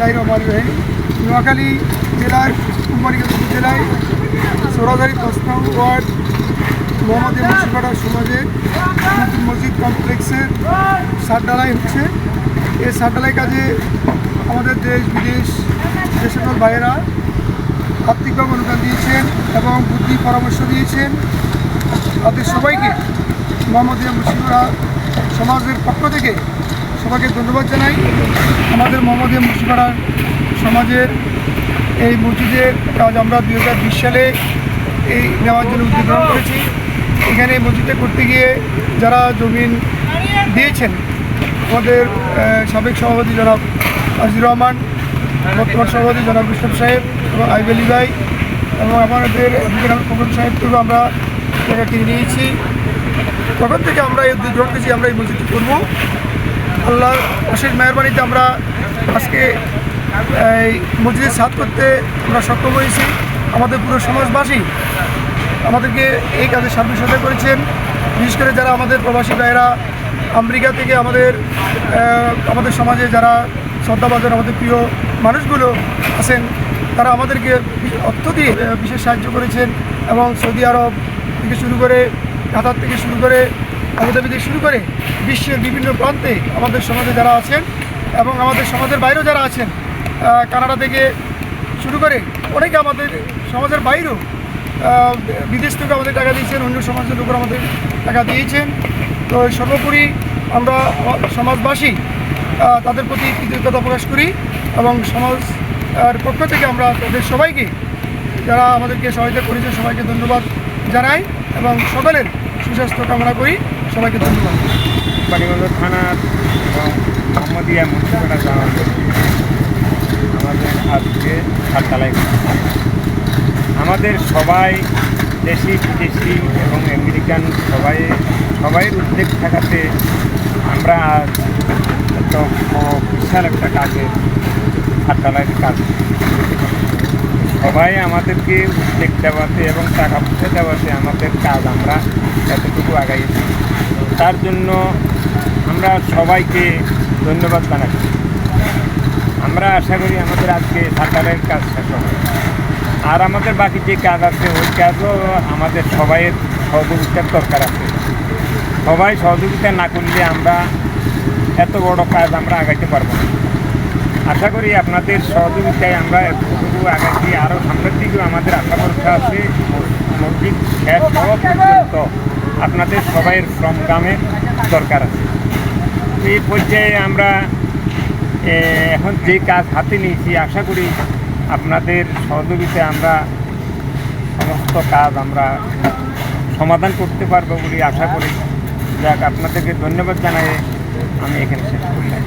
বিসমিল্লাহ রহমান রহিম নোয়াখালী জেলার কুমারীগঞ্জ জেলায় সোরাদারি পাঁচ ওয়ার্ড, মোহাম্মদ মুন্সিপাড়া সমাজের মসজিদ কমপ্লেক্সের সার ঢালাই হচ্ছে। এই সার ঢালাই কাজে আমাদের দেশ, বিদেশ সকল ভাইয়েরা আর্থিকভাবে অনুদান দিয়েছেন এবং বুদ্ধি পরামর্শ দিয়েছেন। তাদের সবাইকে মোহাম্মদিয়া মুসলিমরা সমাজের পক্ষ থেকে সবাইকে ধন্যবাদ জানাই। আমাদের মোহাম্মদিয়া মুসলিমপাড়ার সমাজের এই মসজিদের কাজ আমরা দুই হাজার বিশ সালে এই নেওয়ার জন্য গ্রহণ করেছি। এখানে মসজিদে করতে গিয়ে যারা জমিন দিয়েছেন, আমাদের সাবেক সভাপতি জনাব আজিজুর রহমান, বর্তমান সভাপতি জনাব ইসলাম সাহেব এবং আইব আলী ভাই এবং আমাদের ফকর সাহেব থেকেও আমরা জায়গা কিনে নিয়েছি। তখন থেকে আমরা এই গ্রহণ করেছি, আমরা এই মসজিদটি করব? আল্লাহ অশেষ মেহরবানিতে আমরা আজকে এই মসজিদের সাথ করতে আমরা সক্ষম হয়েছি। আমাদের পুরো সমাজবাসী আমাদেরকে এই কাজে সার্বিক সহায়তা করেছেন। বিশেষ করে যারা আমাদের প্রবাসী ভাইয়েরা, আমেরিকা থেকে আমাদের আমাদের সমাজে যারা শ্রদ্ধাবাজন আমাদের প্রিয় মানুষগুলো আছেন, তারা আমাদেরকে অর্থ দিয়ে বিশেষ সাহায্য করেছেন এবং সৌদি আরব থেকে শুরু করে কাতার থেকে শুরু করে আবুধাবি থেকে শুরু করে বিশ্বের বিভিন্ন প্রান্তে আমাদের সমাজে যারা আছেন এবং আমাদের সমাজের বাইরেও যারা আছেন কানাডা থেকে শুরু করে অনেকে আমাদের সমাজের বাইরেও বিদেশ থেকে আমাদের টাকা দিয়েছেন, অন্য সমাজের লোকেরা আমাদের টাকা দিয়েছেন। তো সর্বোপরি আমরা সমাজবাসী তাদের প্রতি কৃতজ্ঞতা প্রকাশ করি এবং সমাজ পক্ষ থেকে আমরা তাদের সবাইকে, যারা আমাদেরকে সহায়তা করেছে সবাইকে ধন্যবাদ জানাই এবং সকলের সুস্বাস্থ্য কামনা করি। সবাইকে ধন্যবাদ। পানিগঞ্জ থানার মোহাম্মদিয়া মুন্সিপাড়া যাওয়ার আমাদের আজকে হাততালাই আমাদের সবাই দেশি, বিদেশি এবং আমেরিকান সবাই, সবাইয়ের উদ্যোগ থাকাতে আমরা আজ বড় বিশাল একটা কাজে হাততালাইয়ের কাজ সবাই আমাদেরকে উদ্বেগ দেওয়াতে এবং টাকা পয়সা দেওয়াতে আমাদের কাজ আমরা এতটুকু আগাইছি। তার জন্য আমরা সবাইকে ধন্যবাদ জানাচ্ছি। আমরা আশা করি আমাদের আজকে সরকারের কাজ শেষ হবে। আর আমাদের বাকি যে কাজ আছে, ওই কাজও আমাদের সবাইয়ের সহযোগিতার দরকার আছে। সবাই সহযোগিতা না করলে আমরা এত বড় কাজ আমরা আগাইতে পারব না। আশা করি আপনাদের সহযোগিতায় আমরা এতটুকু আগাচ্ছি আরও সামনের দিকেও আমাদের আশা ভরসা আছে। মসজিদ শেষ হওয়া পর্যন্ত আপনাদের সবাইয়ের শ্রমগ্রামের দরকার আছে। এই পর্যায়ে আমরা এখন যে কাজ হাতে নিয়েছি, আশা করি আপনাদের সহযোগিতায় আমরা সমস্ত কাজ আমরা সমাধান করতে পারব বলে আশা করি। যাক, আপনাদেরকে ধন্যবাদ জানাই। আমি এখানে শেষ করলাম